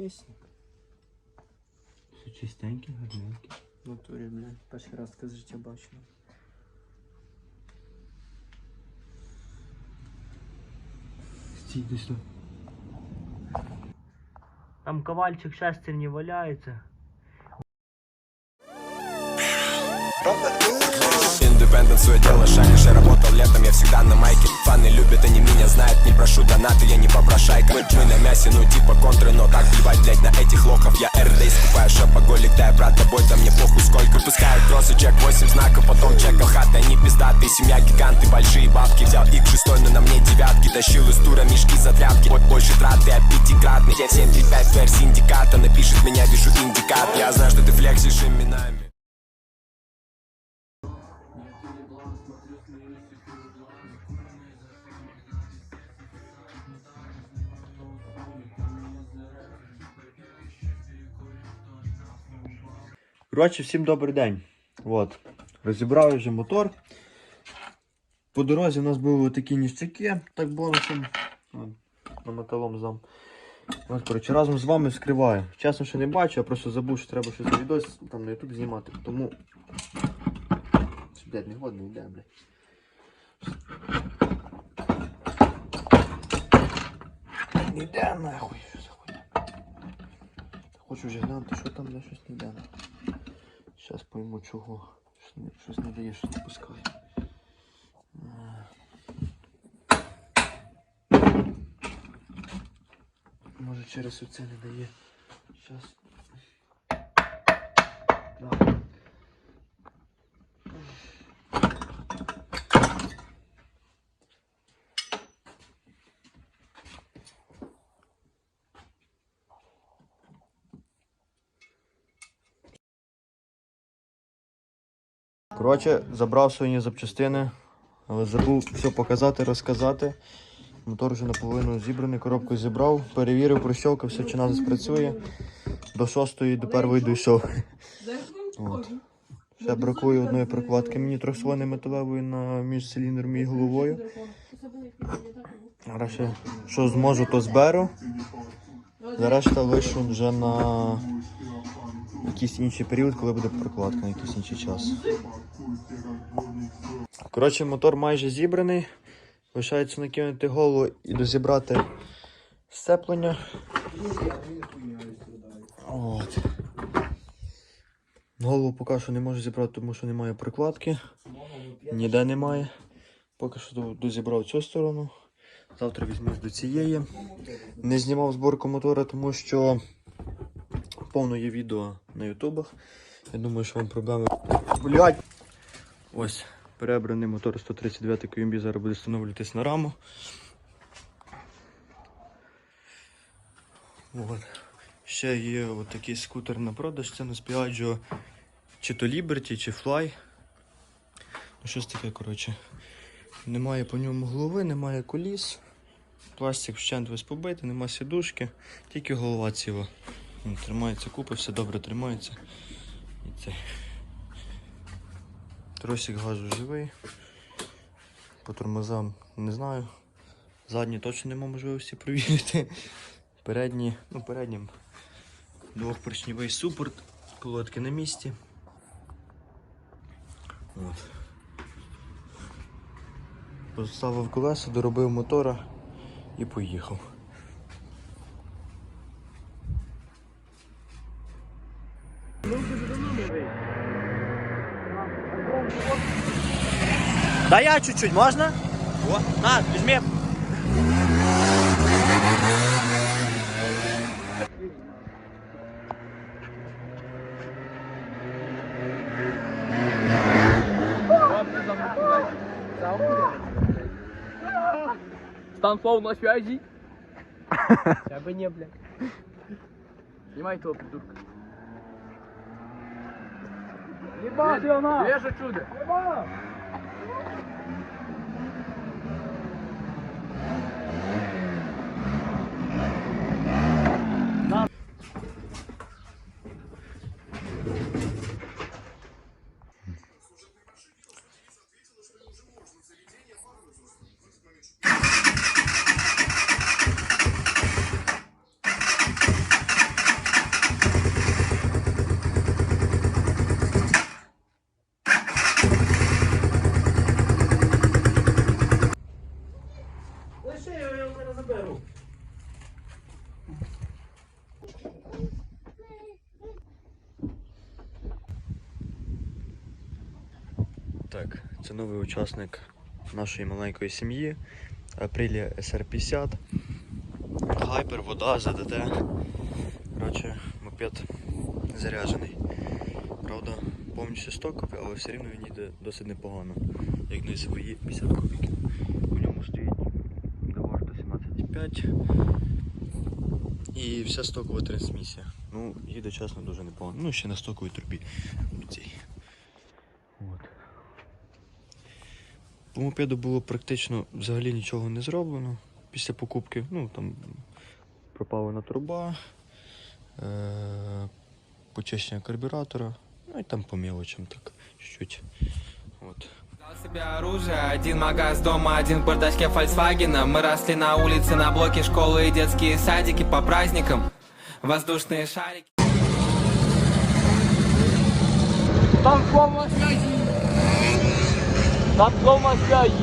Підписник. Все чистеньке, гарненьке. В натурі, блядь. Перший раз таке з життя бачу. Стій десь тут. Там ковальчик шестерні валяється. Индепендент, свое дело, Шанише работал летом, я всегда на майке. Фаны любят, они меня знают, не прошу донаты, я не попрошайка. Мы, на мясе, ну типа контры, но так плевать, блять, на этих лохов? Я РД скупаю шопоголик, дай, брат, тобой, да мне похуй сколько. Выпускают кроссы, чек 8 знаков, потом чекал хаты, они пиздатые Семья гиганты, большие бабки, взял их шестой, но на мне девятки. Тащил из тура мешки за тряпки, вот больше траты, а пятикратный. Я 735 вер синдиката, напишет меня, вижу индикат. Я знаю, что ты флексишь именами Коротше, всім добрий день. От. Розібрав вже мотор. По дорозі у нас були такі ніштяки, так бонусом. На металом зам. От, коротше, разом з вами вскриваю. Чесно, що не бачу, я просто забув, що треба щось на відос там на YouTube знімати. Тому. Блядь, не годно йде, блядь. Не йде нахуй. Що за хуйня? Хочу вже глянути, що там де щось не йде. нахуй. Зараз пойму чого. Щось не, дає, що не пускає. Е. Може через оце не дає. Зараз. Коротше, забрав свої запчастини, але забув все показати, розказати. Мотор вже наполовину зібраний, коробку зібрав, перевірив, прощолкав, все чи нас спрацює. До шостої, до першої дійшов. От. Ще бракує одної прокладки мені трьохслойної металевої на між циліндром і головою. Зараз ще, що зможу, то зберу. Решта лишу вже на якийсь інший період, коли буде прокладка на якийсь інший час. Коротше, мотор майже зібраний. Лишається накинути голову і дозібрати сцеплення. От. Голову поки що не можу зібрати, тому що немає прокладки. Ніде немає. Поки що дозібрав цю сторону. Завтра візьмусь до цієї. Не знімав зборку мотора, тому що повно є відео на ютубах. Я думаю, що вам проблеми. Блять! Ось, перебраний мотор 139 QMB зараз буде встановлюватись на раму. От. Ще є от такий скутер на продаж, це на Spiaggio чи то Liberty, чи Fly. Ну, щось таке, коротше. Немає по ньому голови, немає коліс. Пластик вщент весь побитий, нема сідушки, тільки голова ціла. Він Тримається купи, все добре тримається. І цей. Тросик газу живий. По тормозам не знаю. Задні точно нема можливості провірити. Передні, ну переднім двохпоршневий супорт, колодки на місці. От. Поставив колеса, доробив мотора і поїхав. Да я чуть-чуть, можна? О, на, візьми. Станфол на связи. Я бы не, блядь. Снимай того придурка. Ебать, Вижу чудо. забери. Так, це новий учасник нашої маленької сім'ї. Апрілі SR50. гайпер, вода, ЗДТ. Коротше, мопед заряджений. Правда, повністю 100 копій, але все рівно він йде досить непогано, як на свої 50 копійки. 5 і вся стокова трансмісія. Ну, їде чесно дуже непогано. Ну, ще на стоковій трубі. Ну, От. По мопеду було практично взагалі нічого не зроблено після покупки. Ну, там пропалена труба, е- почищення карбюратора, ну і там по мілочам так чуть-чуть. Себе оружие, один магаз дома, один в бардачке Фольксвагена Мы росли на улице, на блоке школы и детские садики по праздникам Воздушные шарики Там кома связи. Там кома связи.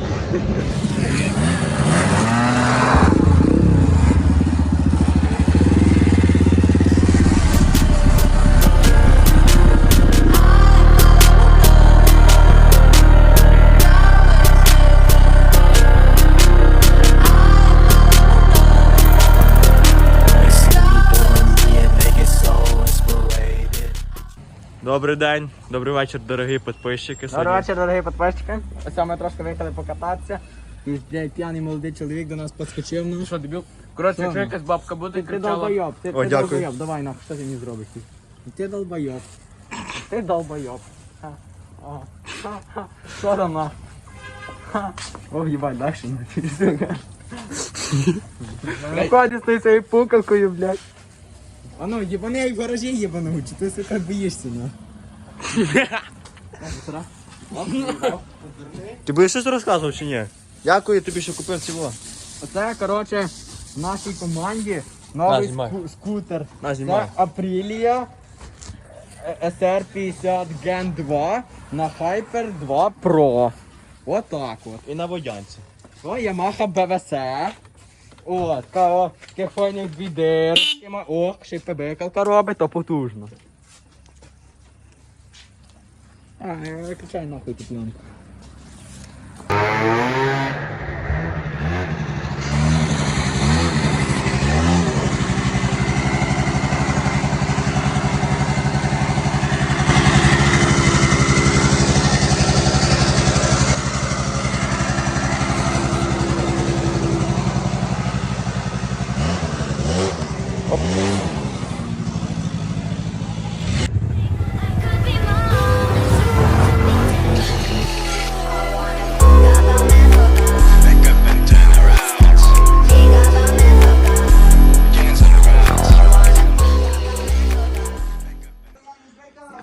Добрий день, добрий вечір, дорогі підписчики. Добрий вечір, дорогі підписчики. Ось ми трошки виїхали покататися. І блядь, п'яний молодий чоловік до нас підскочив. Ну що, дебіл? Коротше, якщо якась бабка буде Ти кричала. долбойоб, ти, О, ти дякую. долбойоб, давай нахуй, що ти мені зробиш? Ти долбойоб. Ти долбойоб. Ха. Ага. Ха, ха. Що там нахуй? Ха. Ох, їбать, далі нахуй, сука. Виходи з тою своєю пукалкою, блядь. А ну, єбани як в гаражі єбану, чи ти, сука, боїшся, ну? Ти будеш щось розказував чи ні? Дякую тобі, що купив цього. Оце, коротше, в нашій команді На, новий знімай. ску- скутер. На, Це знімай. Aprilia е, SR50 Gen 2 на Hyper 2 Pro. Отак от. І на водянці. О, Yamaha BVC. От, кого кефоні дві дирки. О, ще й пебекалка робить, то потужно. А, я виключай нахуй ту пленку.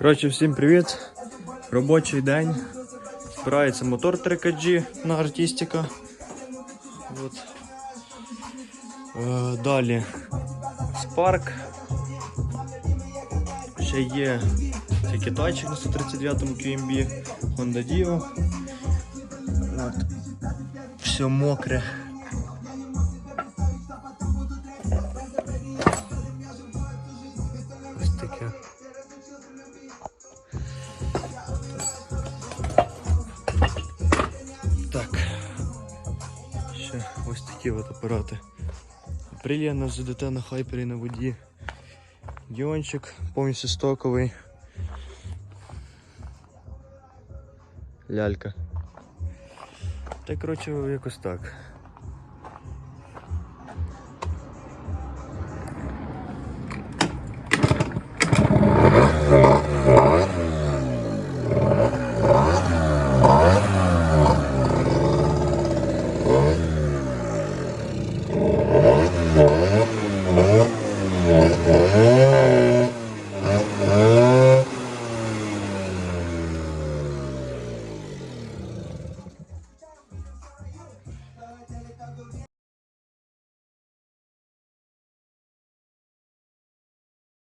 Коротше, всім привіт. Робочий день. Збирається мотор 3KG на артистика. От. Е, далі Spark. Ще є тільки тачик на 139-му QMB, Honda Dio. От. Все мокре. Такі от апарати. Апрілія на ЗДТ на хайпері на воді. Діончик повністю стоковий. Лялька. Та коротше якось так.